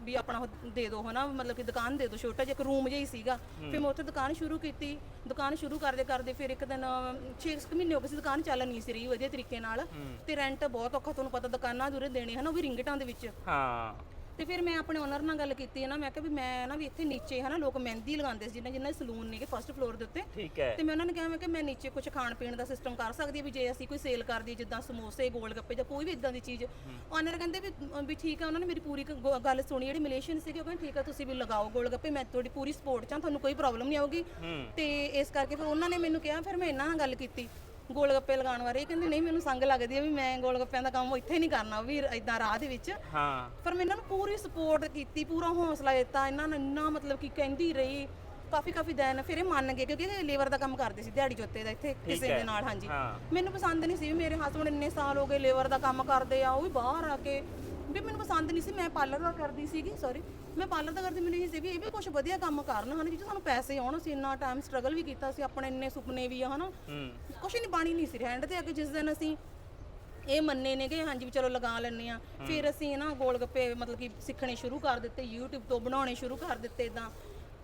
ਵੀ ਆਪਣਾ ਦੇ ਦਿਓ ਹਨਾ ਮਤਲਬ ਕਿ ਦੁਕਾਨ ਦੇ ਦਿਓ ਛੋਟਾ ਜਿਹਾ ਇੱਕ ਰੂਮ ਜਿਹਾ ਹੀ ਸੀਗਾ। ਫਿਰ ਮੈਂ ਉੱਥੇ ਦੁਕਾਨ ਸ਼ੁਰੂ ਕੀਤੀ ਦੁਕਾਨ ਸ਼ੁਰੂ ਕਰਦੇ ਕਰਦੇ ਫਿਰ ਇੱਕ ਦਿਨ 6 ਮਹੀਨੇ ਹੋ ਗਏ ਸੀ ਦੁਕਾਨ ਚੱਲ ਨਹੀਂ ਸੀ ਰਹੀ ਵਧੀਆ ਤਰੀਕੇ ਨਾਲ ਤੇ ਰੈਂਟ ਬਹੁਤ ਔਖਾ ਤੁਹਾਨੂੰ ਪਤਾ ਦੁਕਾਨਾਂ ਦੂਰੇ ਦੇਣੇ ਹਨਾ ਉਹ ਵੀ ਰਿੰਗਟਾਂ ਦੇ ਵਿੱਚ। ਹਾਂ। ਤੇ ਫਿਰ ਮੈਂ ਆਪਣੇ ਓਨਰ ਨਾਲ ਗੱਲ ਕੀਤੀ ਹੈ ਨਾ ਮੈਂ ਕਿਹਾ ਵੀ ਮੈਂ ਨਾ ਵੀ ਇੱਥੇ ਨੀਚੇ ਹਨਾ ਲੋਕ ਮਹਿੰਦੀ ਲਗਾਉਂਦੇ ਸੀ ਜਿਨ੍ਹਾਂ ਜਿਨ੍ਹਾਂ ਸਲੂਨ ਨੇਗੇ ਫਸਟ ਫਲੋਰ ਦੇ ਉੱਤੇ। ਠੀਕ ਹੈ। ਤੇ ਮੈਂ ਉਹਨਾਂ ਨੇ ਕਿਹਾ ਮੈਂ ਕਿ ਮੈਂ ਨੀਚੇ ਕੁਝ ਖਾਣ ਪੀਣ ਦਾ ਸਿਸਟਮ ਕਰ ਸਕਦੀ ਵੀ ਜੇ ਅਸੀਂ ਕੋਈ ਸੇਲ ਕਰਦੀ ਜਿੱਦਾਂ ਸਮੋਸੇ ਗੋਲ ਗੱਪੇ ਜਾਂ ਕੋਈ ਵੀ ਇਦਾਂ ਦੀ ਚੀਜ਼। ਓਨਰ ਕਹਿੰਦੇ ਵੀ ਵੀ ਠੀਕ ਹੈ ਉਹਨਾਂ ਨੇ ਮੇਰੀ ਪੂਰੀ ਗੱਲ ਸੁਣੀ ਜਿਹੜੀ ਮਲੇਸ਼ੀਅਨ ਸੀਗੀ ਉਹ ਕਹਿੰਦੇ ਠੀਕ ਹੈ ਤੁਸੀਂ ਵੀ ਲਗਾਓ ਗੋਲ ਗੱਪੇ ਮੈਂ ਤੁਹਾਡੀ ਪੂਰੀ ਸਪੋਰਟ ਚਾਂ ਤੁਹਾਨੂੰ ਕੋਈ ਪ੍ਰੋਬਲਮ ਨਹੀਂ ਆਊਗੀ। ਤੇ ਇਸ ਕਰਕੇ ਫਿਰ ਉਹਨਾਂ ਨੇ ਮੈਨੂੰ ਕਿਹਾ ਫਿਰ ਮੈਂ ਇਹਨਾਂ ਨਾਲ ਗੱਲ ਕੀਤੀ। ਗੋਲ ਗੱਪੇ ਲਗਾਉਣ ਬਾਰੇ। ਇਹ ਕਹਿੰਦੇ ਨਹੀਂ ਮੈਨੂੰ ਸੰਗ ਲੱਗਦੀ ਹੈ ਵੀ ਮੈਂ ਗੋਲ ਗੱਪਿਆਂ ਦਾ ਕੰਮ ਇੱਥੇ ਨਹੀਂ ਕਰਨਾ ਵੀ ਇਦਾਂ ਰਾਹ ਦੇ ਵਿੱਚ। ਹਾਂ। ਪਰ ਮੈਂ ਇਹਨਾਂ ਨੂੰ ਪੂਰੀ ਸਪੋਰਟ ਕੀਤੀ ਪੂਰਾ ਹੌਸਲਾ ਦਿੱਤਾ। ਇਹਨਾਂ ਨੇ ਇੰਨਾ ਮਤਲਬ ਕਿ ਕਹਿੰਦੀ ਰਹੀ ਕਾਫੀ ਕਾਫੀ ਦਿਨ ਫਿਰ ਇਹ ਮੰਨ ਗਏ ਕਿਉਂਕਿ ਇਹ ਲੇਬਰ ਦਾ ਕੰਮ ਕਰਦੇ ਸੀ ਦਿਹਾੜੀ ਜੋਤੇ ਦਾ ਇੱਥੇ ਕਿਸੇ ਦੇ ਨਾਲ ਹਾਂਜੀ। ਮੈਨੂੰ ਪਸੰਦ ਨਹੀਂ ਸੀ ਵੀ ਮੇਰੇ ਹਸਬੰਡ ਇੰਨੇ ਸਾਲ ਹੋ ਗਏ ਲੇਬਰ ਦਾ ਕੰਮ ਕਰਦੇ ਆ ਉਹ ਵੀ ਬਾਹਰ ਆ ਕੇ ਵੀ ਮੈਨੂੰ ਪਸੰਦ ਨਹੀਂ ਸੀ ਮੈਂ ਪਾਰਲਰ ਦਾ ਕਰਦੀ ਸੀਗੀ ਸੌਰੀ ਮੈਂ ਪਾਰਲਰ ਦਾ ਕਰਦੀ ਮੈਨੂੰ ਇਹ ਸੀ ਵੀ ਇਹ ਵੀ ਕੁਝ ਵਧੀਆ ਕੰਮ ਕਰਨ ਹਨ ਜਿੱਥੇ ਸਾਨੂੰ ਪੈਸੇ ਆਉਣ ਅਸੀਂ ਇੰਨਾ ਟਾਈਮ ਸਟਰਗਲ ਵੀ ਕੀਤਾ ਸੀ ਆਪਣੇ ਇੰਨੇ ਸੁਪਨੇ ਵੀ ਆ ਹਨਾ। ਕੁਛ ਨਹੀਂ ਬਾਣੀ ਨਹੀਂ ਸੀ ਹੈਂਡ ਤੇ ਕੇ ਜਿਸ ਦਿਨ ਅਸੀਂ ਇਹ ਮੰਨੇ ਨੇ ਕਿ ਹਾਂਜੀ ਵੀ ਚਲੋ ਲਗਾ ਲੈਣੇ ਆ ਫਿਰ ਅਸੀਂ ਨਾ ਗੋਲ ਗੱਪੇ ਮਤਲਬ ਕਿ ਸਿੱਖਣੇ ਸ਼ੁਰੂ ਕਰ ਦਿੱਤੇ YouTube ਤੋਂ ਬਣਾਉਣੇ ਸ਼ੁਰੂ ਕਰ ਦਿੱਤੇ ਇਦਾਂ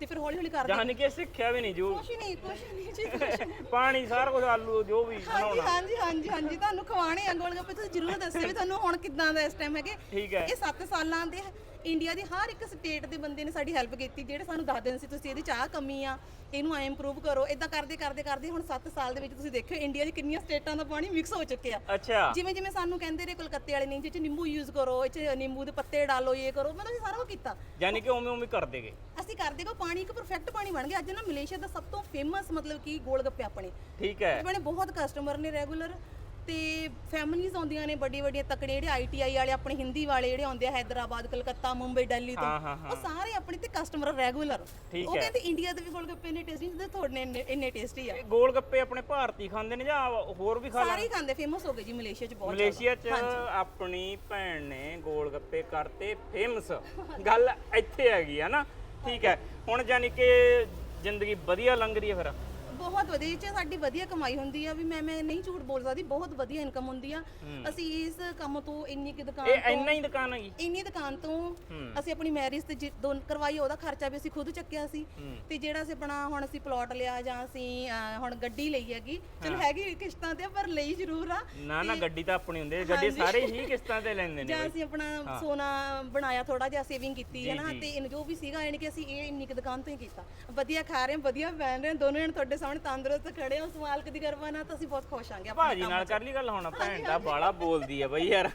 ਤੇ ਫਿਰ ਹੌਲੀ ਹੌਲੀ ਕਰਦੇ। ਯਾਨੀ ਕਿ ਸਿੱਖਿਆ ਵੀ ਨਹੀਂ ਜੋ ਕੁਛ ਨਹੀਂ ਕੁਛ ਨਹੀਂ ਜੀ ਕੁਛ ਨਹੀਂ। ਪਾਣੀ ਸਾਰਾ ਕੁਝ ਆਲੂ ਜੋ ਵੀ ਹਾਂਜੀ ਹਾਂਜੀ ਹਾਂਜੀ ਹਾਂਜੀ ਤੁਹਾਨੂੰ ਖਵਾਣੇ ਆ ਗੋਲ ਗੱਪੇ ਤੁਸੀਂ ਜ਼ਰੂਰ ਦੱਸਿਓ ਵੀ ਤੁਹਾਨੂੰ ਹੁਣ ਕਿੱਦਾਂ ਦਾ ਇਸ ਟਾਈਮ ਹੈਗੇ। ਠੀਕ ਹੈ। ਇਹ 7 ਸਾਲਾਂ ਦੇ ਇੰਡੀਆ ਦੀ ਹਰ ਇੱਕ ਸਟੇਟ ਦੇ ਬੰਦੇ ਨੇ ਸਾਡੀ ਹੈਲਪ ਕੀਤੀ ਜਿਹੜੇ ਸਾਨੂੰ ਦੱਸ ਦਿੰਦੇ ਸੀ ਤੁਸੀਂ ਇਹਦੀ ਚਾਹ ਕਮੀ ਆ ਇਹਨੂੰ ਐ ਇੰਪਰੂਵ ਕਰੋ। ਇਦਾਂ ਕਰਦੇ ਕਰਦੇ ਕਰਦੇ ਹੁਣ 7 ਸਾਲ ਦੇ ਵਿੱਚ ਤੁਸੀਂ ਦੇਖਿਓ ਇੰਡੀਆ ਦੀ ਕਿੰਨੀਆਂ ਸਟੇਟਾਂ ਦਾ ਪਾਣੀ ਮਿਕਸ ਹੋ ਚੁੱਕਿਆ। ਅੱਛਾ। ਜਿਵੇਂ ਜਿਵੇਂ ਸਾਨੂੰ ਕਹਿੰਦੇ ਨੇ ਕਲਕੱਤੇ ਵਾਲੇ ਨਹੀਂ ਚ ਨਿੰਬੂ ਯੂਜ਼ ਕਰੋ ਚ ਨਿੰਬੂ ਦੇ ਪੱਤੇ ਡਾਲੋ ਇਹ ਕਰੋ। ਮਤਲਬ ਅਸੀਂ ਸਾਰਾ ਕੁਝ ਕੀਤਾ। ਯਾਨੀ ਕਿ ਉਵੇਂ ਉਵੇਂ ਕਰ ਦੇਗੇ ਅਸੀਂ ਕਰਦੇ ਕੋ ਪਾਣੀ ਇੱਕ ਪਰਫੈਕਟ ਪਾਣੀ ਬਣ ਗਿਆ। ਅੱਜ ਨਾ ਮਲੇਸ਼ੀਆ ਦਾ ਸਭ ਤੋਂ ਫੇਮਸ ਮਤਲਬ ਕਿ ਗੋਲ ਗੱਪੇ ਆਪਣੇ। ਠੀਕ ਹੈ। ਬਣੇ ਬਹੁਤ ਕਸਟਮਰ ਨੇ ਰੈਗੂਲਰ ਤੇ ਫੈਮਿਲੀਆਂ ਆਉਂਦੀਆਂ ਨੇ ਵੱਡੀ ਵੱਡੀਆਂ ਤਕੜੇ ਜਿਹੜੇ ਆਈਟੀਆਈ ਵਾਲੇ ਆਪਣੇ ਹਿੰਦੀ ਵਾਲੇ ਜਿਹੜੇ ਆਉਂਦੇ ਆ ਹੈਦਰਾਬਾਦ ਕਲਕੱਤਾ ਮੁੰਬਈ ਦਿੱਲੀ ਤੋਂ ਹਾਂ, ਹਾਂ, ਹਾਂ। ਉਹ ਸਾਰੇ ਆਪਣੇ ਤੇ ਕਸਟਮਰ ਰੈਗੂਲਰ ਠੀਕ ਉਹ ਹੈ। ਕਹਿੰਦੇ ਇੰਡੀਆ ਦੇ ਵੀ ਗੋਲਗੱਪੇ ਨੇ ਟੇਸਟੀ ਜਿੱਦਾਂ ਤੁਹਾਡੇ ਇੰਨੇ- ਇੰਨੇ ਟੇਸਟੀ ਆ। ਇਹ ਗੋਲ ਗੱਪੇ ਆਪਣੇ ਭਾਰਤੀ ਖਾਂਦੇ ਨੇ ਜਾਂ ਹੋਰ ਵੀ ਖਾ ਸਾਰੇ ਹੀ ਖਾਂਦੇ ਫੇਮਸ ਹੋ ਗਏ ਜੀ ਮਲੇਸ਼ੀਆ ਚ ਬਹੁਤ ਮਲੇਸ਼ੀਆ 'ਚ ਆਪਣੀ ਭੈਣ ਨੇ ਗੋਲ ਗੱਪੇ ਕਰਤੇ ਫੇਮਸ ਗੱਲ ਇੱਥੇ ਹੈਗੀ ਆ ਨਾ। ਠੀਕ ਹੈ। ਹੁਣ ਜਾਨੀ ਕਿ ਜ਼ਿੰਦਗੀ ਵਧੀਆ ਲੰਘ ਰਹੀ ਹੈ ਫਿਰ। ਬਹੁਤ ਵਧੀਆ ਇਹ ਚ ਸਾਡੀ ਵਧੀਆ ਕਮਾਈ ਹੁੰਦੀ ਆ ਵੀ ਮੈਂ ਮੈਂ ਨਹੀਂ ਝੂਠ ਬੋਲ ਸਕਦੀ ਬਹੁਤ ਵਧੀਆ ਇਨਕਮ ਹੁੰਦੀ ਆ। ਅਸੀਂ ਇਸ ਕੰਮ ਤੋਂ ਇੰਨੀ ਕਿ ਦੁਕਾਨ ਇਹ ਤੋਂ ਇੰਨਾ ਹੀ ਦੁਕਾਨ ਹੈਗੀ? ਇੰਨੀ ਦੁਕਾਨ ਤੋਂ ਅਸੀਂ ਆਪਣੀ ਮੈਰਿਜ ਤੇ ਜਿ- ਦੋ ਕਰਵਾਈ ਉਹਦਾ ਖਰਚਾ ਵੀ ਅਸੀਂ ਖੁਦ ਚੱਕਿਆ ਸੀ। ਤੇ ਜਿਹੜਾ ਅਸੀਂ ਆਪਣਾ ਹੁਣ ਅਸੀਂ ਪਲਾਟ ਲਿਆ ਜਾਂ ਅਸੀਂ ਅਹ, ਹੁਣ ਗੱਡੀ ਲਈ ਹੈਗੀ ਚਲੋ ਹੈਗੀ ਕਿਸ਼ਤਾਂ ਤੇ ਪਰ ਲਈ ਜ਼ਰੂਰ ਆ। ਨਾ ਨਾ ਗੱਡੀ ਤਾਂ ਆਪਣੀ ਹੁੰਦੀ ਹੈ ਗੱਡੀ ਸਾਰੇ ਹੀ ਕਿਸ਼ਤਾਂ ਤੇ ਲੈਂਦੇ ਨੇ ਜਾਂ ਅਸੀਂ ਆਪਣਾ ਸੋਨਾ ਬਣਾਇਆ ਥੋੜਾ ਜਿਹਾ ਸੇਵਿੰਗ ਕੀਤੀ ਹੈ ਨਾ ਤੇ ਇਹਨੂੰ ਜੋ ਵੀ ਸੀਗਾ ਯਾਨੀ ਕਿ ਅਸੀਂ ਇਹ ਇੰਨੀ ਕੁ ਦੁਕਾਨ ਤੋਂ ਹੀ ਕੀਤਾ। ਵਧੀਆ ਖਾ ਰਹੇ ਹਾਂ ਵਧੀਆ ਪਹਿਨ ਰਹੇ ਹਾਂ ਦੋਨੋਂ ਜਣ ਤੁਹਾਡੇ ਸਾਹਮਣੇ ਤੰਦਰੁਸਤ ਖੜੇ ਹਾਂ ਸਮਾਲਕ ਦੀ ਕਰਵਾ ਤਾਂ ਅਸੀਂ ਬਹੁਤ ਖੁਸ਼ ਆਂਗੇ ਆਪਣੇ ਭਾਜੀ ਨਾਲ ਕਰ ਲਈ ਗੱਲ ਹੁਣ ਭੈਣ ਦਾ ਬਾਲਾ ਬੋਲਦੀ ਹੈ ਬਈ ਯਾਰ।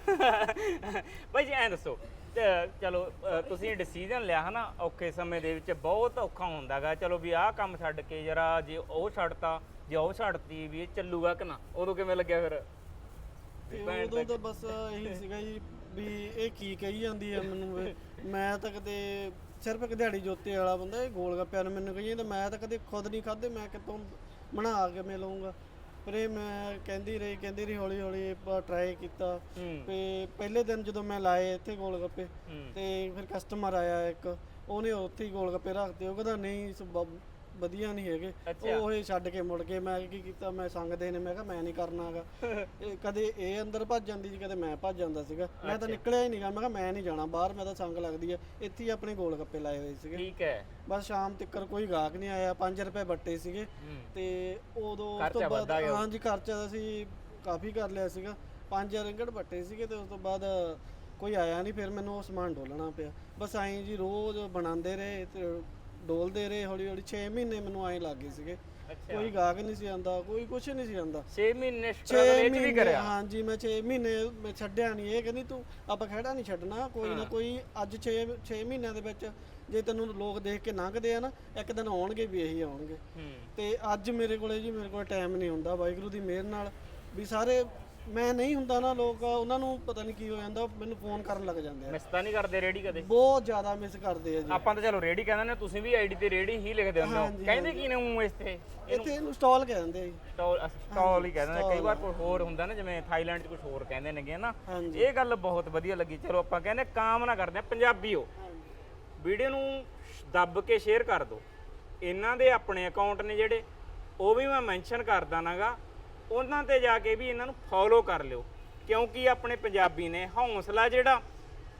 ਬਈ ਜੀ ਐਂ ਦੱਸੋ ਤੇ ਚਲੋ ਅ, ਤੁਸੀਂ ਡਿਸੀਜਨ ਲਿਆ ਹਨਾ ਔਖੇ ਸਮੇਂ ਦੇ ਵਿੱਚ ਬਹੁਤ ਔਖਾ ਹੁੰਦਾਗਾ। ਚਲੋ ਵੀ ਆਹ ਕੰਮ ਛੱਡ ਕੇ ਜਰਾ ਜੇ ਉਹ ਛੱਡਤਾ ਜੇ ਉਹ ਛੱਡਤੀ ਵੀ ਇਹ ਚੱਲੂਗਾ ਕਿ ਨਾ ਉਦੋਂ ਕਿਵੇਂ ਲੱਗਿਆ ਫਿਰ? ਤੇ ਉਦੋਂ ਤਾਂ ਬਸ ਇਹੀ ਸੀਗਾ ਜੀ ਵੀ ਇਹ ਕੀ ਕਹੀ ਜਾਂਦੀ ਹੈ ਮੈਨੂੰ। ਮੈਂ ਤਾਂ ਕਦੇ ਸਿਰਫ ਇੱਕ ਦਿਹਾੜੀ ਜੋਤੇ ਵਾਲਾ ਬੰਦਾ ਇਹ ਗੋਲ ਗੱਪਿਆਂ ਨੂੰ ਮੈਨੂੰ ਕਹੀ ਜਾਂਦਾ ਮੈਂ ਤਾਂ ਕਦੇ ਖੁਦ ਨਹੀਂ ਖਾਦੇ ਮੈਂ ਕਿਤੋਂ ਬਣਾ ਕੇ ਮੈਂ ਲਊਂਗਾ। ਪਰ ਇਹ ਮੈਂ ਕਹਿੰਦੀ ਰਹੀ ਕਹਿੰਦੀ ਰਹੀ ਹੌਲੀ ਹੌਲੀ ਟਰਾਈ ਕੀਤਾ। ਤੇ ਪਹਿਲੇ ਦਿਨ ਜਦੋਂ ਮੈਂ ਲਾਏ ਇੱਥੇ ਗੋਲ ਗੱਪੇ ਹੂੰ। ਤੇ ਫਿਰ ਕਸਟਮਰ ਆਇਆ ਇੱਕ ਉਹਨੇ ਉੱਥੇ ਹੀ ਗੋਲ ਗੱਪੇ ਰੱਖਤੇ ਉਹ ਕਹਿੰਦਾ ਨਹੀਂ ਵਧੀਆ ਨਹੀਂ ਹੈਗੇ। ਉਹ ਇਹ ਛੱਡ ਕੇ ਮੁੜ ਕੇ ਮੈਂ ਕੀ ਕੀਤਾ ਮੈਂ ਸੰਗਦੇ ਨੇ ਮੈਂ ਕਿਹਾ ਮੈਂ ਨਹੀਂ ਕਰਨਾਗਾ ਇਹ ਕਦੇ ਇਹ ਅੰਦਰ ਭੱਜ ਜਾਂਦੀ ਸੀ ਕਦੇ ਮੈਂ ਭੱਜ ਜਾਂਦਾ ਸੀਗਾ। ਮੈਂ ਤਾਂ ਨਿਕਲਿਆ ਹੀ ਨਹੀਂਗਾ ਮੈਂ ਕਿਹਾ ਮੈਂ ਨਹੀਂ ਜਾਣਾ ਬਾਹਰ ਮੈਂ ਤਾਂ ਸੰਗ ਲੱਗਦੀ ਹੈ ਇੱਥੇ ਹੀ ਆਪਣੇ ਗੋਲ ਗੱਪੇ ਲਾਏ ਹੋਏ ਸੀਗੇ। ਠੀਕ ਹੈ। ਬਸ ਸ਼ਾਮ ਤੱਕ ਕੋਈ ਗਾਹਕ ਨਹੀਂ ਆਇਆ 5 ਰੁਪਏ ਬੱਟੇ ਸੀਗੇ। ਤੇ ਉਦੋਂ ਤੋਂ ਬਾਅਦ। ਹਾਂਜੀ ਖਰਚਾ ਅਸੀਂ ਕਾਫੀ ਕਰ ਲਿਆ ਸੀਗਾ। 5 ਰਿੰਗੜ ਬੱਟੇ ਸੀਗੇ ਤੇ ਉਸ ਤੋਂ ਬਾਅਦ ਕੋਈ ਆਇਆ ਨਹੀਂ ਫਿਰ ਮੈਨੂੰ ਉਹ ਸਮਾਨ ਡੋਲਣਾ ਪਿਆ। ਬਸ ਐਂ ਜੀ ਰੋਜ਼ ਬਣਾਉਂਦੇ ਰਹੇ ਤੇ ਡੋਲਦੇ ਰਹੇ ਹੌਲੀ ਹੌਲੀ 6 ਮਹੀਨੇ ਮੈਨੂੰ ਐਂ ਲੱਗ ਸੀਗੇ। ਅੱਛਾ। ਕੋਈ ਗਾਹਕ ਨਹੀਂ ਸੀ ਆਂਦਾ ਕੋਈ ਕੁਝ ਨਹੀਂ ਸੀ ਆਂਦਾ 6 ਮਹੀਨੇ 6 ਸਟਰਗਲ ਇਹ 'ਚ ਵੀ ਕਰਿਆ? ਹਾਂਜੀ ਮੈਂ 6 ਮਹੀਨੇ ਮੈਂ ਛੱਡਿਆ ਨਹੀਂ ਇਹ ਕਹਿੰਦੀ ਤੂੰ ਆਪਾਂ ਖੜਾ ਨਹੀਂ ਛੱਡਣਾ ਕੋਈ ਨਾ ਕੋਈ ਅੱਜ 6 6 ਮਹੀਨਿਆਂ ਦੇ ਵਿੱਚ ਜੇ ਤੈਨੂੰ ਲੋਕ ਦੇਖ ਕੇ ਲੰਘਦੇ ਆ ਨਾ ਇੱਕ ਦਿਨ ਆਉਣਗੇ ਵੀ ਇਹੀ ਆਉਣਗੇ। ਹੂੰ। ਤੇ ਅੱਜ ਮੇਰੇ ਕੋਲੇ ਜੀ ਮੇਰੇ ਕੋਲ ਟਾਈਮ ਨਹੀਂ ਹੁੰਦਾ ਵਾਹਿਗੁਰੂ ਦੀ ਮਿਹਰ ਨਾਲ ਵੀ ਸਾਰੇ ਮੈਂ ਨਹੀਂ ਹੁੰਦਾ ਨਾ ਲੋਕ ਉਹਨਾਂ ਨੂੰ ਪਤਾ ਨਹੀਂ ਕੀ ਹੋ ਜਾਂਦਾ ਮੈਨੂੰ ਫੋਨ ਕਰਨ ਲੱਗ ਜਾਂਦੇ ਆ। ਮਿਸ ਤਾਂ ਨਹੀਂ ਕਰਦੇ ਰੇੜੀ ਕਦੇ? ਬਹੁਤ ਜ਼ਿਆਦਾ ਮਿਸ ਕਰਦੇ ਆ ਜੀ। ਆਪਾਂ ਤਾਂ ਚਲੋ ਰੇੜੀ ਕਹਿੰਦੇ ਨੇ ਤੁਸੀਂ ਵੀ ਆਈਡੀ ਤੇ ਰੇੜੀ ਹੀ ਲਿਖਦੇ ਹੁੰਦੇ ਹੋ। ਹਾਂਜੀ, ਕਹਿੰਦੇ ਕੀ ਨੇ ਉਹ ਇਸ ਤੇ? ਇੱਥੇ ਇਹਨੂੰ ਸਟਾਲ ਕਹਿੰਦੇ ਆ ਜੀ। ਸਟਾਲ ਸਟਾਲ ਹੀ ਕਹਿੰਦੇ ਨੇ। ਕਈ ਵਾਰ ਕੋਈ ਹੋਰ ਹੁੰਦਾ ਨਾ ਜਿਵੇਂ ਥਾਈਲੈਂਡ 'ਚ ਕੁਝ ਹੋਰ ਕਹਿੰਦੇ ਨੇਗੇ ਨਾ। ਹਾਂਜੀ। ਇਹ ਗੱਲ ਬਹੁਤ ਵਧੀਆ ਲੱਗੀ। ਚਲੋ ਆਪਾਂ ਕਹਿੰਦੇ ਕਾਮਨਾ ਕਰਦੇ ਆ ਪੰਜਾਬੀਓ। ਵੀਡੀਓ ਨੂੰ ਦੱਬ ਕੇ ਸ਼ੇਅਰ ਕਰ ਦਿਓ। ਇਹਨਾਂ ਦੇ ਆਪਣੇ ਅਕਾਊਂਟ ਨੇ ਜਿਹੜੇ ਉਹ ਵੀ ਮੈਂ ਮੈਂਸ਼ਨ ਕਰ ਦਾਨਾਗਾ ਉਹਨਾਂ ਤੇ ਜਾ ਕੇ ਵੀ ਇਹਨਾਂ ਨੂੰ ਫੋਲੋ ਕਰ ਲਿਓ। ਕਿਉਂਕਿ ਆਪਣੇ ਪੰਜਾਬੀ ਨੇ ਹੌਸਲਾ ਜਿਹੜਾ,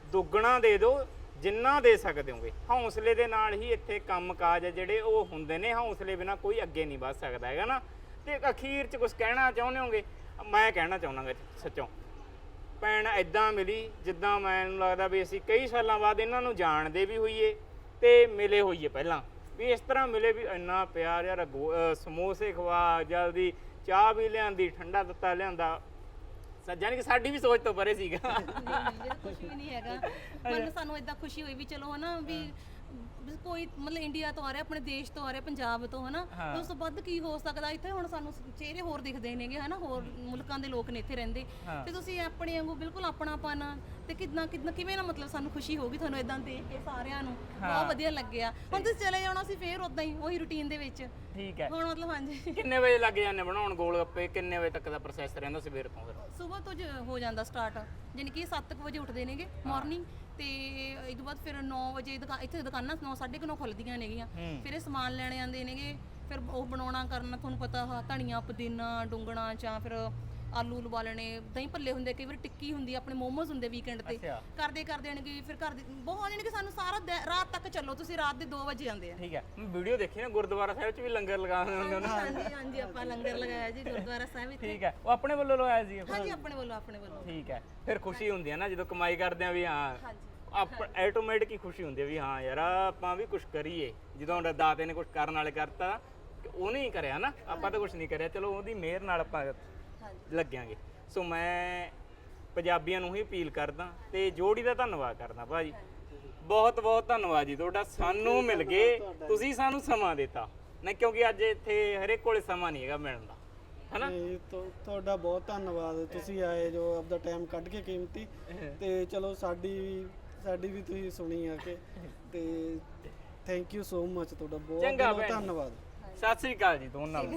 ਦੁੱਗਣਾ ਦੇ ਦਿਓ, ਜਿੰਨਾ ਦੇ ਸਕਦੇ ਹੋਗੇ। ਹੌਸਲੇ ਦੇ ਨਾਲ ਹੀ ਇੱਥੇ ਕੰਮਕਾਜ ਆ ਜਿਹੜੇ ਉਹ ਹੁੰਦੇ ਨੇ, ਹੌਸਲੇ ਬਿਨਾ ਕੋਈ ਅੱਗੇ ਨਹੀਂ ਵੱਧ ਸਕਦਾ ਹੈਗਾ ਨਾ। ਤੇ ਅਖੀਰ 'ਚ ਕੁਝ ਕਹਿਣਾ ਚਾਹੁੰਦੇ ਹੋਗੇ? ਮੈਂ ਕਹਿਣਾ ਚਾਹੁੰਦਾਗਾ ਸੱਚੋਂ। ਭੈਣ ਐਦਾਂ ਮਿਲੀ, ਜਿੱਦਾਂ ਮੈਨੂੰ ਲੱਗਦਾ ਵੀ ਅਸੀਂ ਕਈ ਸਾਲਾਂ ਬਾਅਦ ਇਹਨਾਂ ਨੂੰ ਜਾਣਦੇ ਵੀ ਹੋਈਏ ਤੇ ਮਿਲੇ ਹੋਈਏ ਪਹਿਲਾਂ। ਵੀ ਇਸ ਤਰ੍ਹਾਂ ਮਿਲੇ ਵੀ ਇੰਨਾ ਪਿਆਰ ਯਾਰ, ਗੋ- ਸਮੋਸੇ ਖਵਾ, ਜਲਦੀ ਚਾਹ ਵੀ ਲਿਆਂਦੀ ਠੰਡਾ ਦਿੱਤਾ ਲਿਆਂਦਾ। ਸੱਜਣ ਕਿ ਸਾਡੀ ਵੀ ਸੋਚ ਤੋਂ ਪਰੇ ਸੀਗਾ। ਨਹੀਂ ਕੁਝ ਵੀ ਨਹੀਂ ਹੈਗਾ। ਮਨ ਸਾਨੂੰ ਇਦਾਂ ਖੁਸ਼ੀ ਹੋਈ ਵੀ ਚਲੋ ਹਨਾ ਵੀ ਕੋਈ ਮਤਲਬ ਇੰਡੀਆ ਤੋਂ ਆ ਰਿਹਾ ਆਪਣੇ ਦੇਸ਼ ਤੋਂ ਆ ਰਿਹਾ ਪੰਜਾਬ ਤੋਂ ਹਨਾ? ਤੇ ਉਸ ਤੋਂ ਵੱਧ ਕੀ ਹੋ ਸਕਦਾ? ਇੱਥੇ ਹੁਣ ਸਾਨੂੰ ਚਿਹਰੇ ਹੋਰ ਦਿਖਦੇ ਨੇਗੇ ਹਨਾ? ਹੋਰ ਮੁਲਕਾਂ ਦੇ ਲੋਕ ਨੇ ਇੱਥੇ ਰਹਿੰਦੇ। ਤੇ ਤੁਸੀਂ ਆਪਣੇ ਵਾਂਗੂ ਬਿਲਕੁਲ ਆਪਣਾਪਨ ਤੇ ਕਿੰਨਾ ਕਿੰਨਾ ਕਿਵੇਂ ਨਾ ਮਤਲਬ ਸਾਨੂੰ ਖੁਸ਼ੀ ਹੋਗੀ ਤੁਹਾਨੂੰ ਇਦਾਂ ਦੇਖ ਕੇ ਸਾਰਿਆਂ ਨੂੰ? ਬਹੁਤ ਵਧੀਆ ਲੱਗਿਆ। ਹੁਣ ਤੁਸੀਂ ਚਲੇ ਜਾਣਾ ਸੀ ਫੇਰ ਉਦਾਂ ਹੀ ਉਹੀ ਰੁਟੀਨ ਦੇ ਵਿੱਚ। ਠੀਕ ਹੈ। ਹੁਣ ਮਤਲਬ ਹਾਂਜੀ। ਕਿੰਨੇ ਵਜੇ ਲੱਗ ਜਾਂਦੇ ਬਣਾਉਣ ਗੋਲ ਗੱਪੇ? ਕਿੰਨੇ ਵਜੇ ਤੱਕ ਦਾ ਪ੍ਰੋਸੈਸ ਰਹਿੰਦਾ ਸਵੇਰ ਤੋਂ ਫਿਰ? ਸਵੇਰ ਤੋਂ ਹੋ ਜਾਂਦਾ ਸਟਾਰਟ ਯਾਨੀ ਕਿ 7:00 ਵਜੇ ਉੱਠਦੇ ਨੇਗੇ ਮਾਰਨਿੰਗ ਤੇ ਇਹ ਤੋਂ ਬਾਅਦ ਫਿਰ 9 ਵਜੇ ਇੱਥੇ ਦੁਕਾਨਾਂ 9:30 ਖੁੱਲਦੀਆਂ ਨੇਗੀਆਂ। ਫਿਰ ਇਹ ਸਮਾਨ ਲੈਣ ਆਉਂਦੇ ਨੇਗੇ। ਫਿਰ ਉਹ ਬਣਾਉਣਾ ਕਰਨਾ ਤੁਹਾਨੂੰ ਪਤਾ ਹਾ ਧਨੀਆ ਪੁਦੀਨਾ ਡੁੰਗਣਾ ਜਾਂ ਫਿਰ ਆਲੂ ਉਬਾਲਣੇ ਦਹੀਂ ਭੱਲੇ ਹੁੰਦੇ ਕਈ ਵਾਰ ਟਿੱਕੀ ਹੁੰਦੀ ਆਪਣੇ ਮੋਮੋਜ਼ ਹੁੰਦੇ ਵੀਕਐਂਡ ਤੇ। ਅੱਛਾ। ਕਰਦੇ ਕਰਦੇ ਯਾਨੀ ਕਿ ਫਿਰ ਘਰ ਦੇ ਬਹੁਤ ਯਾਨੀ ਕਿ ਸਾਨੂੰ ਸਾਰਾ ਰਾਤ ਤੱਕ ਚੱਲੋ ਤੁਸੀਂ ਰਾਤ ਦੇ 2 ਵਜੇ ਆਉਂਦੇ ਆ। ਠੀਕ ਹੈ। ਮੈਂ ਵੀਡੀਓ ਦੇਖੀ ਨਾ ਗੁਰਦੁਆਰਾ ਸਾਹਿਬ 'ਚ ਵੀ ਲੰਗਰ ਲਗਾਉਂਦੇ ਹੁੰਦੇ ਨੇ। ਹਾਂਜੀ ਹਾਂਜੀ ਆਪਾਂ ਲੰਗਰ ਲਗਾਇਆ ਜੀ ਗੁਰਦੁਆਰਾ ਸਾਹਿਬ ਇੱਥੇ। ਠੀਕ ਹੈ। ਉਹ ਆਪਣੇ ਵੱਲੋਂ ਲਵਾਇਆ ਸੀ ਹਾਂਜੀ ਆਪਣੇ ਵੱਲੋਂ ਆਪਣੇ ਵੱਲੋਂ। ਠੀਕ ਹੈ। ਫਿਰ ਖੁਸ਼ੀ ਹੁੰਦੀ ਹੈ ਨਾ ਜਦੋਂ ਕਮਾਈ ਕਰਦੇ ਆ ਵੀ ਹਾਂ। ਆਪ ਆਟੋਮੈਟਿਕ ਹੀ ਖੁਸ਼ੀ ਹੁੰਦੀ ਹੈ ਵੀ ਹਾਂ ਯਾਰ ਆਪਾਂ ਵੀ ਕੁਝ ਕਰੀਏ। ਜਦੋਂ ਦਾਦਾ ਦਾਤੇ ਨੇ ਕੁਝ ਕਰਨ ਵਾਲੇ ਕਰਤਾ ਕਿ ਉਹਨੇ ਹੀ ਕਰਿਆ ਨਾ ਆਪਾਂ ਤਾਂ ਕੁਝ ਨਹੀਂ ਕਰਿਆ। ਚਲੋ ਉਹਦੀ ਮਿਹਰ ਨਾਲ ਆਪਾਂ ਲੱਗਿਆਂਗੇ। ਸੋ ਮੈਂ ਪੰਜਾਬੀਆਂ ਨੂੰ ਹੀ ਅਪੀਲ ਕਰਦਾ ਤੇ ਜੋੜੀ ਦਾ ਧੰਨਵਾਦ ਕਰਦਾ ਭਾਜੀ। ਬਹੁਤ ਬਹੁਤ ਧੰਨਵਾਦ ਜੀ। ਤੁਹਾਡਾ ਸਾਨੂੰ ਮਿਲ ਗਏ। ਤੁਸੀਂ ਸਾਨੂੰ ਸਮਾਂ ਦਿੱਤਾ। ਨਹੀਂ ਕਿਉਂਕਿ ਅੱਜ ਇੱਥੇ ਹਰੇਕ ਕੋਲੇ ਸਮਾਂ ਨਹੀਂ ਹੈਗਾ ਮਿਲਣ ਦਾ। ਹਨਾ? ਤੁਹਾਡਾ ਬਹੁਤ ਧੰਨਵਾਦ। ਤੁਸੀਂ ਆਏ ਜੋ ਆਪਦਾ ਟਾਈਮ ਕੱਢ ਕੇ ਕੀਮਤੀ। ਤੇ ਚਲੋ ਸਾਡੀ ਸਾਡੀ ਵੀ ਤੁਸੀਂ ਸੁਣੀ ਆ ਕੇ ਤੇ ਥੈਂਕ ਯੂ ਸੋ ਮਚ ਤੁਹਾਡਾ ਬਹੁਤ ਚੰਗਾ ਬਹੁਤ ਭੈਣ। ਧੰਨਵਾਦ ਸਤਿ ਸ੍ਰੀ ਅਕਾਲ ਜੀ ਦੋਨਾਂ ਨੂੰ